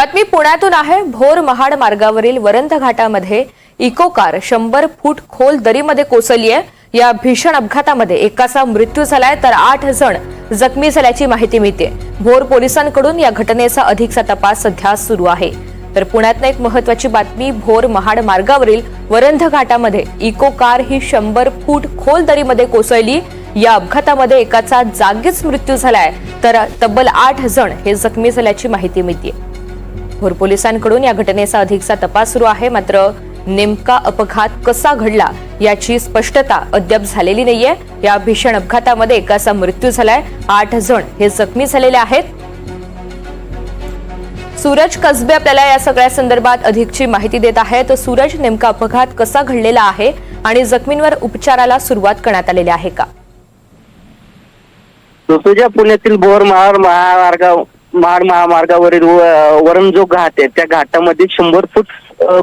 बातमी पुण्यातून आहे. भोर महाड मार्गावरील वरंध घाटामध्ये इको कार शंभर फूट खोल दरीमध्ये कोसळली आहे या भीषण अपघातामध्ये एकाचा मृत्यू झालाय तर आठ जण जखमी झाल्याची माहिती मिळते. भोर पोलिसांकडून या घटनेचा अधिकचा तपास सध्या सुरू आहे. तर पुण्यातनं एक महत्वाची बातमी भोर महाड मार्गावरील वरंध घाटामध्ये इको कार ही शंभर फूट खोल दरीमध्ये कोसळली. या अपघातामध्ये एकाचा जागीच मृत्यू झालाय तर तब्बल आठ जण हे जखमी झाल्याची माहिती मिळते. भोर पोलिसांकडून या घटनेचा अधिकचा तपास सुरू आहे. मात्र नेमका अपघात कसा घडला याची स्पष्टता अद्याप झालेली नाहीये. या भीषण अपघातामध्ये एकाचा मृत्यू झालाय. आठ जण हे जखमी झालेले आहेत. सूरज कसबे आपल्याला या सगळ्या संदर्भात अधिकची माहिती देत आहे तर सूरज नेमका अपघात कसा घडलेला आहे आणि जखमींवर उपचाराला सुरुवात करण्यात आलेली आहे का? ऋतुजा पुण्यातील बोर महार महामार्गा महाड महामार्गावरील व- वरण जो घाट आहे त्या घाटामध्ये शंभर फूट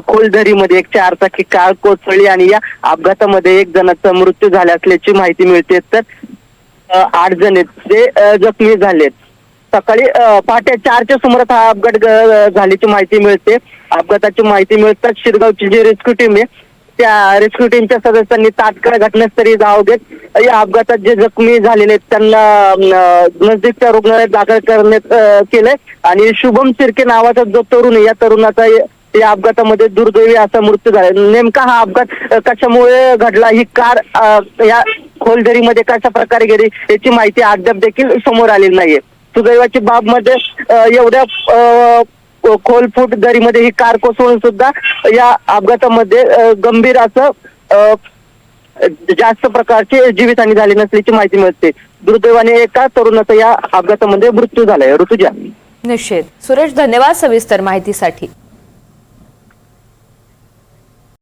खोल दरीमध्ये एक चार चाकी कार कोसळली आणि या अपघातामध्ये एक जणाचा मृत्यू झाला असल्याची माहिती मिळते. तर आठ जण आहेत. जे जखमी झालेत. सकाळी पहाटे चारच्या सुमारास हा अपघात झाल्याची माहिती मिळते. अपघाताची माहिती मिळताच शिरगावची जी रेस्क्यू टीम आहे त्या रेस्क्यू टीमच्या सदस्यांनी तात्काळ घटनास्थळी धाव घेत या अपघातात जे जखमी झालेले आहेत त्यांना नजदीकच्या रुग्णालयात दाखल करण्यात केलंय. आणि शुभम शिर्के नावाचा जो तरुण आहे या तरुणाचा या- अपघातामध्ये दुर्दैवी असा मृत्यू झाला नेमका हा अपघात कशामुळे घडला? ही कार या खोलदरीमध्ये कशा प्रकारे गेली याची माहिती अद्याप देखील समोर आलेली नाहीये. सुदैवाची बाब म्हणजे, मध्ये एवढ्या खोल फूट दरीमध्ये ही कार कोसळून सुद्धा या अपघातामध्ये गंभीर असं जास्त प्रकारची जीवितहानी झाली नसल्याची माहिती मिळते. दुर्दैवाने एका तरुणाचा या अपघातामध्ये मृत्यू झालाय. ऋतुजा. निश्चित सुरेश धन्यवाद सविस्तर माहितीसाठी.